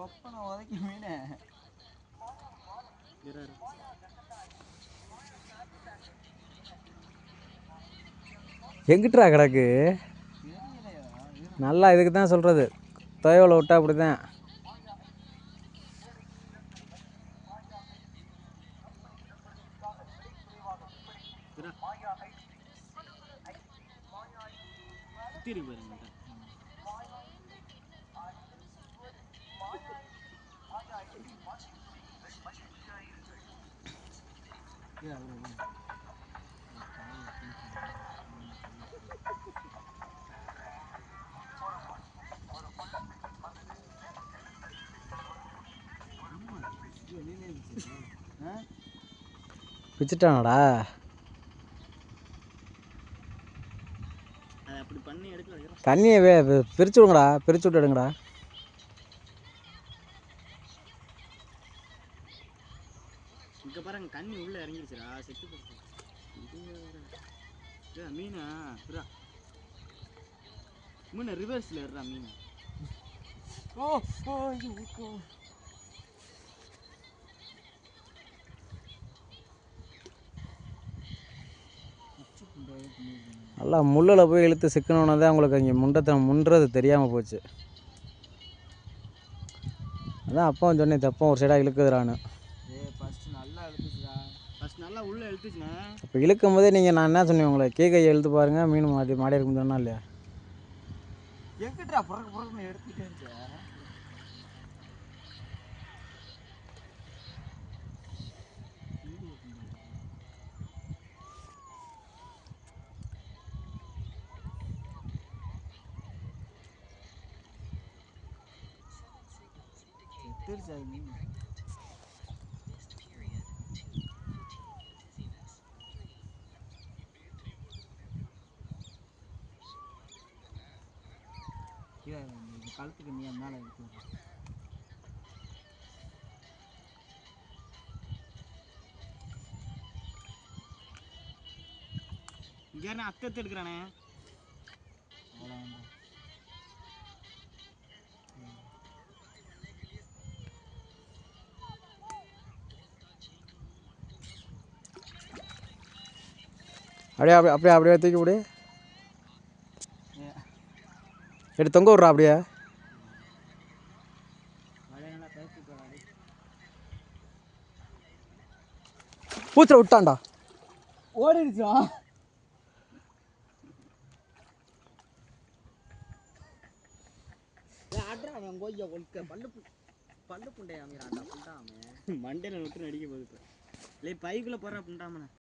ஒப்பனை உதைக்கி மீனே இரு, இரு. எங்கிட்டா கிடக்கு நல்லா இதுக்கு தான் சொல்கிறது தொயவில் விட்டா அப்படி தான் இரு. பிச்சுட்டானடா இரு. தண்ணியை பிரிச்சு விடுங்கடா பிரிச்சு விட்டு எடுங்கடா இங்க பாருங்க கண்ணி உள்ள இறங்கிருச்சுடா செத்து போச்சு. மீனா இருடா. மீனை ரிவர்ஸ்ல இருடா மீன். ஓ ஓ ஐயோ ஓ நல்லா முள்ளில் போய் இழுத்து சிக்கணுன்னு தான் உங்களுக்கு இங்கே முண்டத்தை முன்றது தெரியாமல் போச்சு. அதான் அப்பாவும் சொன்னேன் தப்பம் ஒரு சைடாக இழுக்குதுறான்னு நல்லா உள்ள இழுத்துச்சுண்ணே இப்போ இழுக்கும் போதே நீங்கள் நான் என்ன சொன்னேன் உங்களை? கீ கையை இழுத்து பாருங்கள் மீன் மாடி மாடி இருக்கும் சொன்னா இல்லையா? எங்கிட்டா புறக்கு புறக்குன்னு எடுத்துட்டே இருந்துச்சு? செத்துருச்சு அது மீன். கீழே இந்த கழுத்துக்கு நீ மேலே இருக்கு இங்க யாருண்ணே அத்தை எடுக்கிறானே? அப்படியே அப்படியே அப்படியே அப்படியே தூக்கி விடு எடுத்து தொங்க விட்றா அப்படியே. பூச்சில் விட்டான்டா. ஓடிடுச்சா? மண்டையில விட்டு நடிக்க போகுது இல்லை பைக்குள்ள போறா புண்டாமண்ணே